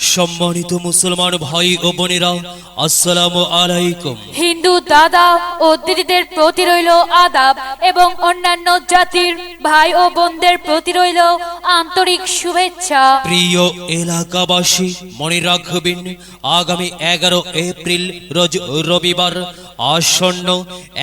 সম্মানিত মুসলমান ভাই ও বোনেরা আসসালামু আলাইকুম। হিন্দু দাদা ও দিদিদের প্রতি রইল আদাব এবং অন্যান্য জাতির ভাই ও বোনদের প্রতি রইল আন্তরিক শুভেচ্ছা। প্রিয় এলাকাবাসী মনে রাখবেন আগামী এগারো এপ্রিল রোজ রবিবার আসন্ন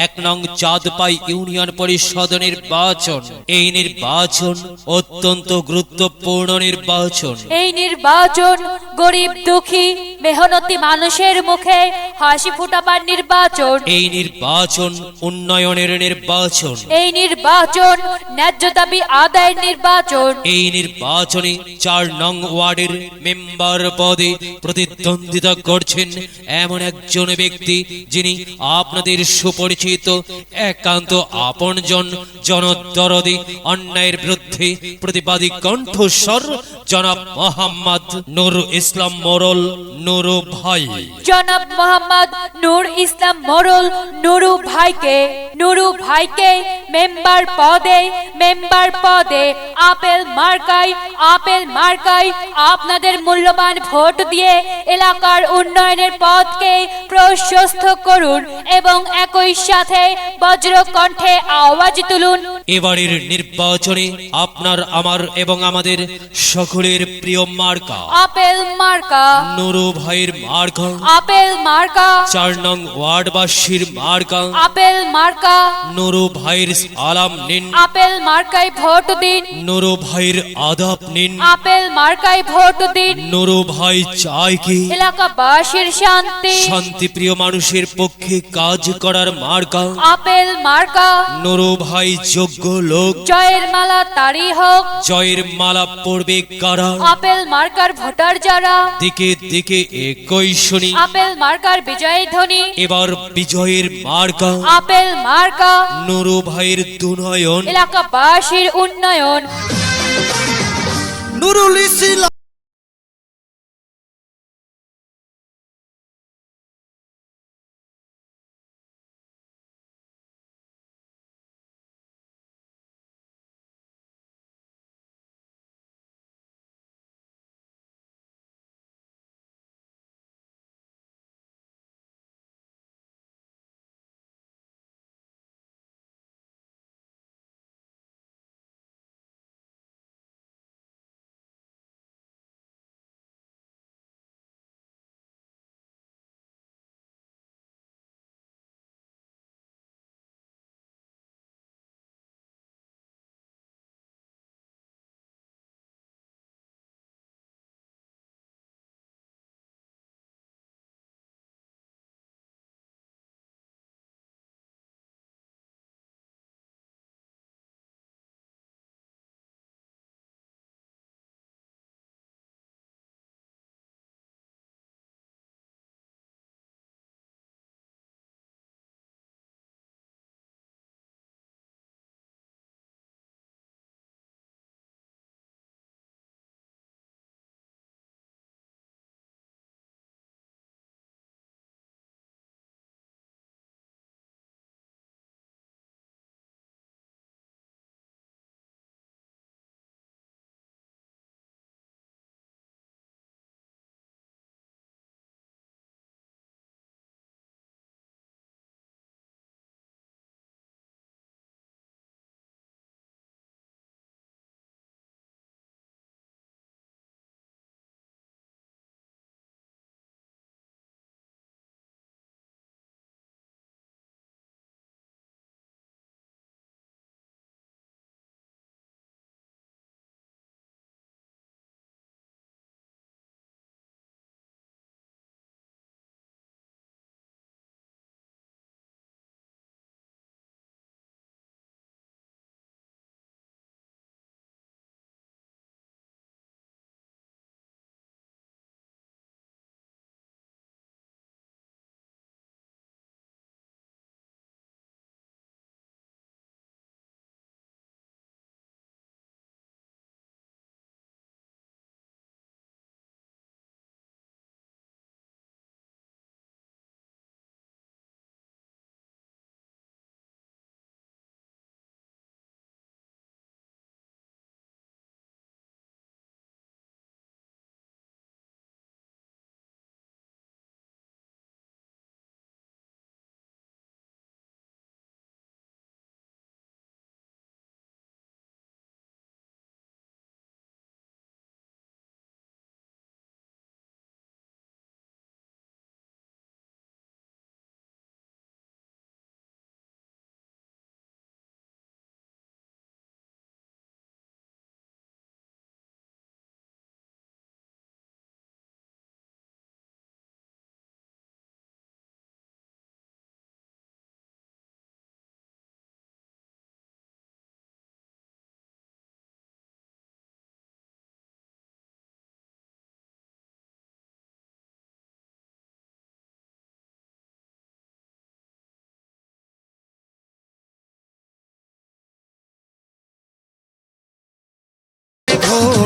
এক নং চাঁদপাই ইউনিয়ন পরিষদ নির্বাচন। এই নির্বাচন অত্যন্ত গুরুত্বপূর্ণ নির্বাচন। এই নির্বাচন গরিব দুঃখী মেহনতি মানুষের মুখে হাসি ফুটাবার নির্বাচন। এই নির্বাচন উন্নয়নের নির্বাচন। এই নির্বাচন ন্যায্য দাবি আদায়ের নির্বাচন। এই নির্বাচনে চার নং ওয়ার্ডের মেম্বার পদে প্রতিদ্বন্দ্বিতা করছেন এমন একজন ব্যক্তি যিনি আপনাদের সুপরিচিত একান্ত আপনজন জনদরদি অন্যায়ের বিরুদ্ধে প্রতিবাদী কণ্ঠস্বর জনাব মোহাম্মদ নুর ইসলাম মোরল নুরু ভাই। জনাব মোহাম্মদ নূর ইসলাম মরল নুরু ভাইকে নুরু ভাইকে মেম্বার পদে মেম্বার পদে আপেল মার্কাই আপেল মার্কাই আপনাদের মূল্যবান ভোট দিয়ে এলাকার উন্নয়নের পথকে প্রশস্ত করুন এবং একই সাথে বজ্র কণ্ঠে আওয়াজ তুলুন। এবারের নির্বাচনে আপনার আমার এবং আমাদের সকলের প্রিয় মার্কা। আপেল মার্কা। নুরু ভাইয়ের মার্কা। আপেল মার্কা। চার নং ওয়ার্ডবাসীর মার্কা। আপেল মার্কা। নুরু ভাইয়ের আলাম নিন। আপেল মার্কায় ভোট দিন। নুরু ভাইয়ের আদাব নিন। আপেল মার্কায় ভোট দিন। নুরু ভাই চায় কি? এলাকাবাসীর শান্তি। শান্তিপ্রিয় মানুষের পক্ষে কাজ করার মার্কা। আপেল মার্কা। নুরু ভাই যোগ্য লোক। জয়ের মালা তারি হোক। জয়ের মালা পড়বে কারা? আপেল মার্কার ভোটার যারা। দিকে দিকে একই শুনি। আপেল মার্কার বিজয়ী ধ্বনি। এবার বিজয়ের মার্কা। আপেল মার্কা নুরু ভাইয়ের দুনয়ন এলাকাবাসীর উন্নয়ন। নুরুল ইসলাম।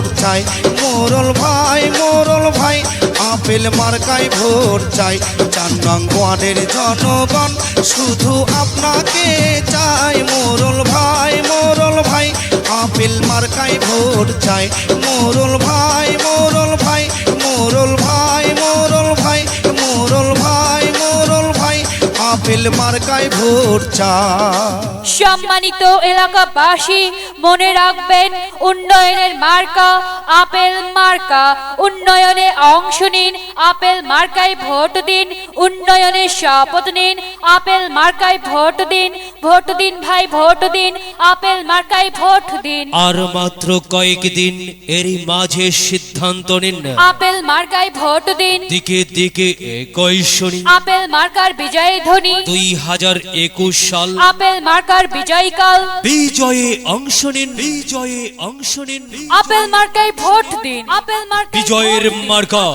ভোট চাই। মোরল ভাই মোরল ভাই, আপেল মার্কায় ভোট চাই। চার নং ওয়ার্ডের জনগণ শুধু আপনাকে চাই। মোরল ভাই মোরল ভাই, আপেল মার্কায় ভোট চাই। মোরল ভাই আপেল মার্কায় ভোট সম্মানিত এলাকাবাসী মনে রাখবেন উন্নয়নের মার্কা আপেল মার্কা। উন্নয়নে অংশ নিন আপেল মার্কায় ভোট দিন। উন্নয়নের শপথ নিন আপেল মার্কায় ভোট দিন। ভোট দিন ভাই ভোট দিন আপেল মার্কায় ভোট দিন। আর মাত্র কয়েকদিন এরই মাঝে সিদ্ধান্ত নিন। আপেল মার্কায় ভোট দিন। দিকে দিকে একই শুনি। আপেল মার্কার বিজয় ধ্বনি। দুই হাজার একুশ সাল। আপেল মার্কার বিজয়কাল। বিজয়ে অংশ নিন। বিজয়ে অংশ নিন। আপেল মার্কায় ভোট দিন। আপেল মার্কায় বিজয়ের মার্কা।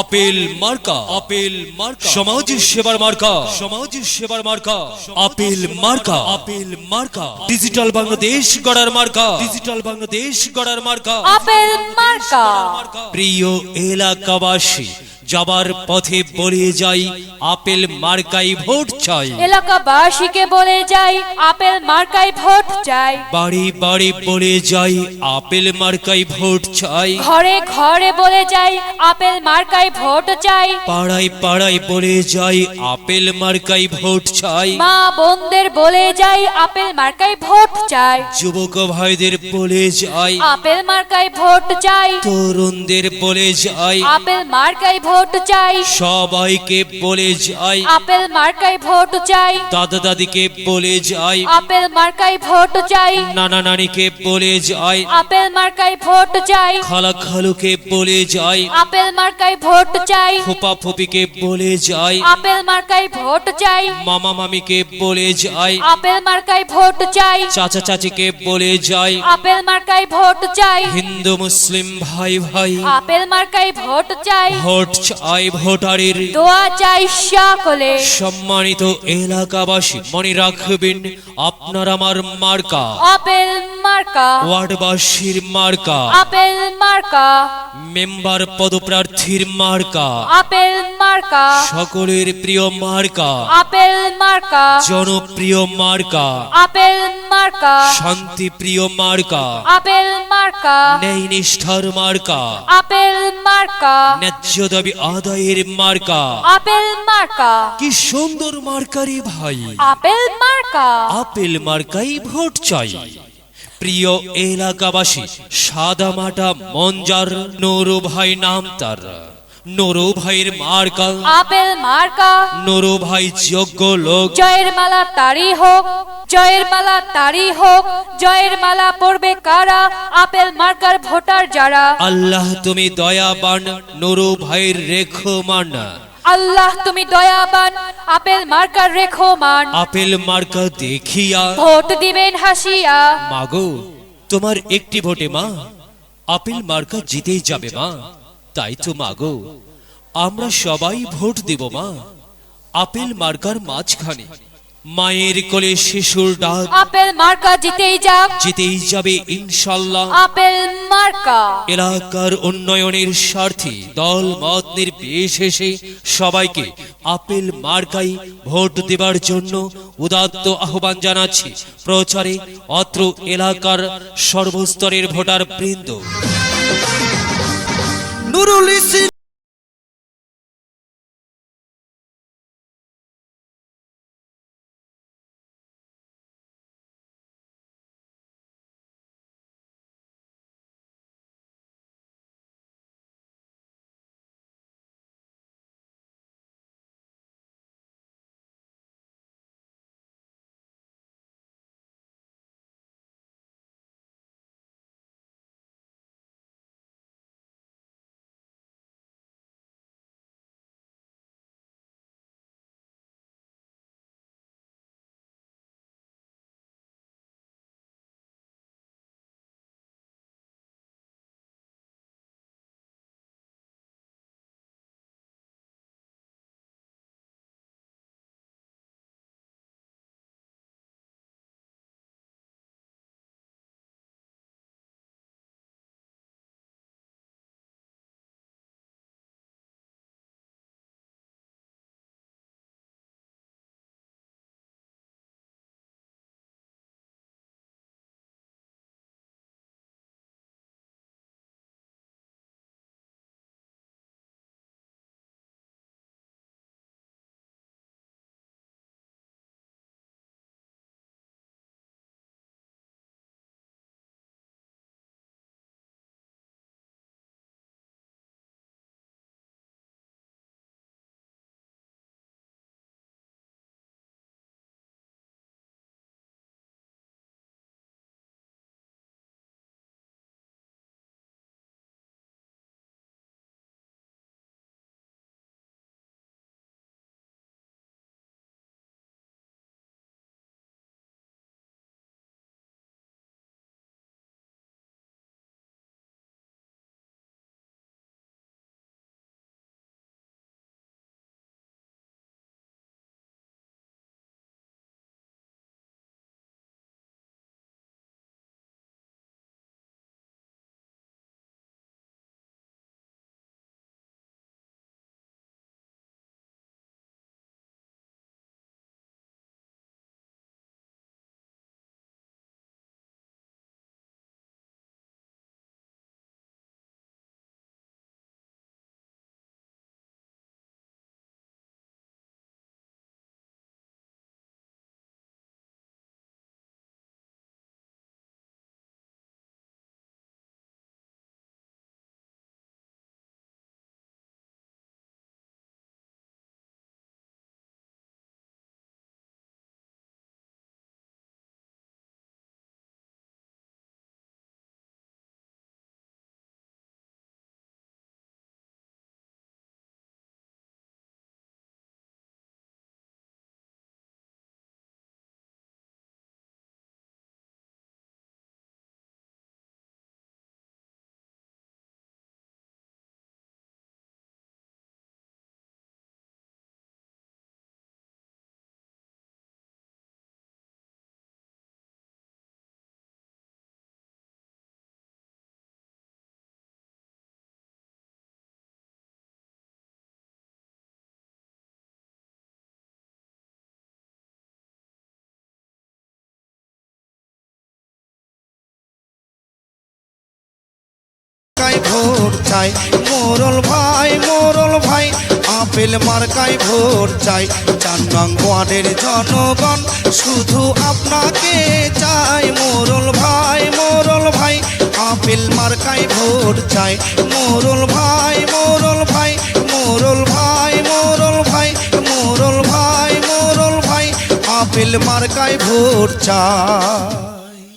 আপেল মার্কা। আপেল মার্কা। সমাজ সেবার মার্কা। সমাজ সেবার মার্কা। আপেল মার্কা। আপেল মার্কা। ডিজিটাল বাংলাদেশ গড়ার মার্কা। ডিজিটাল বাংলাদেশ গড়ার মার্কা। আপেল মার্কা। প্রিয় এলাকাবাসী যাবার পথে বলে যাই আপেল মার্কাই ভোট চাই। এলাকাবাসীকে বলে যাই আপেল মার্কায় ভোট চাই। বাড়ি বাড়ি বলে যাই আপেল মার্কাই ভোট চাই। ঘরে ঘরে বলে যাই আপেল মার্কায় ভোট চাই। পাড়ায় পাড়ায় বলে যাই আপেল মার্কাই ভোট চাই। মা বোনদের বলে যাই আপেল মার্কায় ভোট চাই। যুবক ভাইদের বলে যাই আপেল মার্কায় ভোট চাই। তরুণদের বলে যাই। আপেল মার্কায় ভোট চাই। সবাইকে বলে যাই। আপেল মার্কায় ভোট চাই। দাদা দাদিকে বলে যাই। আপেল মার্কায় ভোট চাই। নানা নানিকে বলে যাই। আপেল মার্কায় ভোট চাই। খালা খালুকে বলে যাই। আপেল মার্কায় ভোট চাই। ফুপা ফুপিকে বলে যাই। আপেল মার্কায় ভোট চাই। মামা মামিকে বলে যাই। আপেল মার্কায় ভোট চাই। চাচা চাচিকে বলে যাই। আপেল মার্কায় ভোট চাই। হিন্দু মুসলিম ভাই ভাই। আপেল মার্কায় ভোট চাই। ভোট চাই ভোটারের। দোয়া চাই সকলে সম্মানিত এলাকাবাসী মনে রাখবেন আপনার আমার মার্কা। আপেল মার্কা। ওয়ার্ডবাসীর মার্কা। আপেল মার্কা। মেম্বার পদপ্রার্থীর মার্কা। আপেল মার্কা। সকলের প্রিয় মার্কা। আপেল মার্কা। জনপ্রিয় মার্কা। আপেল মার্কা। শান্তি প্রিয় মার্কা। আপেল মার্কা। ন্যায় নিষ্ঠার মার্কা। আপেল মার্কা। ন্যায্য দাবি আদায়ের মার্কা। আপেল মার্কা। কি সুন্দর মার্কারি ভাই। আপেল মার্কা। আপেল মার্কাই ভোট চাই। প্রিয় এলাকাবাসী সাদা মাটা মঞ্জার নোরো ভাই নাম তার। নোরো ভাইয়ের মার্কা। আপেল মার্কা। নোরো ভাই যোগ্য লোক। জয়ের মালা তারি হোক জয়ের মালা তারি হোক জয়ের মালা পড়বে কারা আপেল মার্কার ভোটার যারা। আল্লাহ তুমি দয়াবান নোরো ভাইয়ের রেখো মান আল্লাহ তুমি দয়াবান আপেল মার্কার রেখো মান। আপেল মার্কা দেখিয়া। ভোট দিবেন হাসিয়া। মাগো তোমার একটি ভোটে মা আপেল মার্কা জিতেই যাবে মা। তাই তো মাগো আমরা সবাই ভোট দেব মা। আপেল মার্কার মাঝখানে মায়ের কোলে শিশুর ডাক। আপেল মার্কা জিতেই যাক। জিতেই যাবে ইনশাল্লাহ। আপেল মার্কা। এলাকার উন্নয়নের স্বার্থে দল মত নির্বিশেষে সবাইকে আপেল মার্কাই ভোট দেবার জন্য উদাত্ত আহ্বান জানাচ্ছি প্রচারে অত্র এলাকার সর্বস্তরের ভোটার বৃন্দ। নুরুল মার্কায় ভোট চাই মোরল ভাই মোরল ভাই আপেল মার্কায় ভোট চাই চার নং ওয়ার্ডের জনগণ শুধু আপনাকে চাই মোরল ভাই মোরল ভাই আপেল মার্কায় ভোট চাই মোরল ভাই মোরল ভাই মোরল ভাই মোরল ভাই মোরল ভাই মোরল ভাই আপেল মার্কায় ভোট চাই